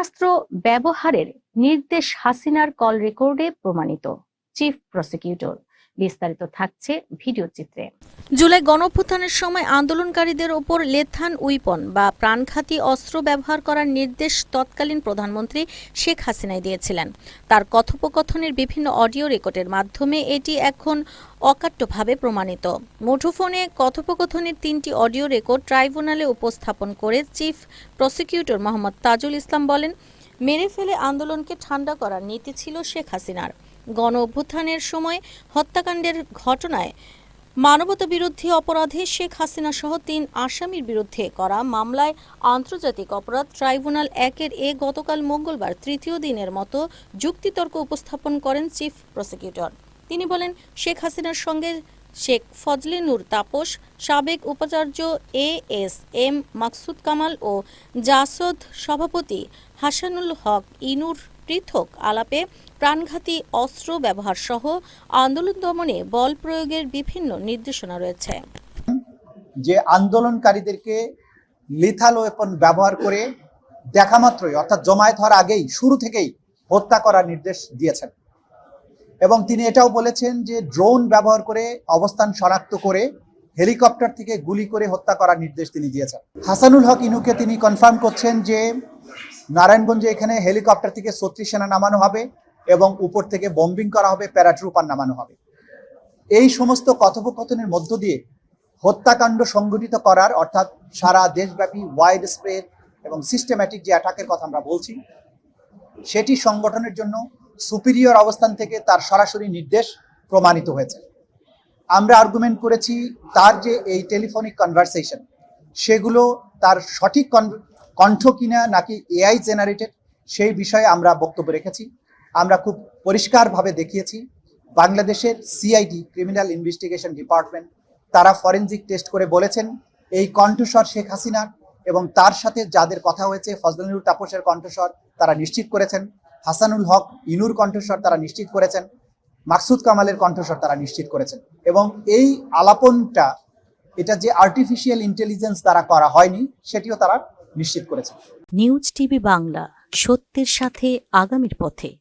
ক্ষেপণাস্ত্র ব্যবহারের নির্দেশ হাসিনার কল রেকর্ডে প্রমাণিত। চিফ প্রসিকিউটর বিস্তারিত থাকছে ভিডিও চিত্রে। জুলাই গণঅভ্যুত্থানের সময় আন্দোলনকারীদের ওপর লেথান উইপন বা প্রাণঘাতী অস্ত্র ব্যবহার করার নির্দেশ তৎকালীন প্রধানমন্ত্রী শেখ হাসিনাই দিয়েছিলেন। তার কথোপকথনের বিভিন্ন অডিও রেকর্ডের মাধ্যমে এটি এখন অকাট্যভাবে প্রমাণিত। মুঠোফোনে কথোপকথনের তিনটি অডিও রেকর্ড ট্রাইব্যুনালে উপস্থাপন করে চিফ প্রসিকিউটর মোহাম্মদ তাজুল ইসলাম বলেন, মেরে ফেলে আন্দোলনকে ঠান্ডা করার নীতি ছিল শেখ হাসিনার। গণ অভ্যুত্থানের সময় হত্যাকাণ্ডের ঘটনায় মানবতা বিরোধী অপরাধে শেখ হাসিনা সহ তিন আসামির বিরুদ্ধে করা মামলায় আন্তর্জাতিক অপরাধ ট্রাইব্যুনাল একের এ গতকাল মঙ্গলবার তৃতীয় দিনের মতো যুক্তিতর্ক উপস্থাপন করেন চিফ প্রসিকিউটর। তিনি বলেন, শেখ হাসিনার সঙ্গে শেখ ফজলে নূর তাপস, সাবেক উপাচার্য A S M Maksud Kamal ও জাসদ সভাপতি হাসানুল হক ইনুর পৃথক আলাপে প্রাণঘাতী অস্ত্র ব্যবহার সহ আন্দোলন দমনে বল প্রয়োগের বিভিন্ন নির্দেশনা রয়েছে। যে আন্দোলনকারীদেরকে লিথাল ওয়েপন ব্যবহার করে দেখা মাত্রই, অর্থাৎ জমায়েত হওয়ার আগেই, শুরু থেকেই হত্যা করার নির্দেশ দিয়েছেন। এবং তিনি এটাও বলেছেন যে ড্রোন ব্যবহার করে অবস্থান শনাক্ত করে হেলিকপ্টার থেকে গুলি করে হত্যা করার নির্দেশ তিনি দিয়েছেন। হাসানুল হক ইনুকে তিনি কনফার্ম করছেন যে নারায়ণগঞ্জে এখানে হেলিকপ্টার থেকে ছত্রিশ সেনা নামানো হবে এবং উপর থেকে বম্বিং করা হবে, প্যারাট্রুপার নামানো হবে। এই সমস্ত কথোপকথনের মধ্য দিয়ে হত্যাকাণ্ড সংগঠিত করার, অর্থাৎ সারা দেশব্যাপী ওয়াইড স্প্রেড এবং সিস্টেম্যাটিক যে অ্যাটাকের কথা আমরা বলছি, সেটি সংগঠনের জন্য সুপিরিয়র অবস্থান থেকে তার সরাসরি নির্দেশ প্রমাণিত হয়েছে। আমরা আর্গুমেন্ট করেছি, তার যে এই টেলিফোনিক কনভারসেশন সেগুলো তার সঠিক কণ্ঠ কিনা নাকি এআই জেনারেটেড সেই বিষয়ে আমরা বক্তব্য রেখেছি। আমরা খুব পরিষ্কারভাবে দেখিয়েছি, বাংলাদেশের সিআইডি ক্রিমিনাল ইনভেস্টিগেশন ডিপার্টমেন্ট তারা ফরেনজিক টেস্ট করে বলেছেন, এই কণ্ঠস্বর শেখ হাসিনার এবং তার সাথে যাদের কথা হয়েছে ফজলানুর তাপসের কণ্ঠস্বর তারা নিশ্চিত করেছেন, হাসানুল হক ইনুর কণ্ঠস্বর তারা নিশ্চিত করেছেন, মাকসুদ কামালের কণ্ঠস্বর তারা নিশ্চিত করেছেন। এবং এই আলাপনটা, এটা যে আর্টিফিশিয়াল ইন্টেলিজেন্স দ্বারা করা হয়নি, সেটিও তারা নিশ্চিত করেছে নিউজ টিভি বাংলা সত্যের সাথে আগামীর পথে।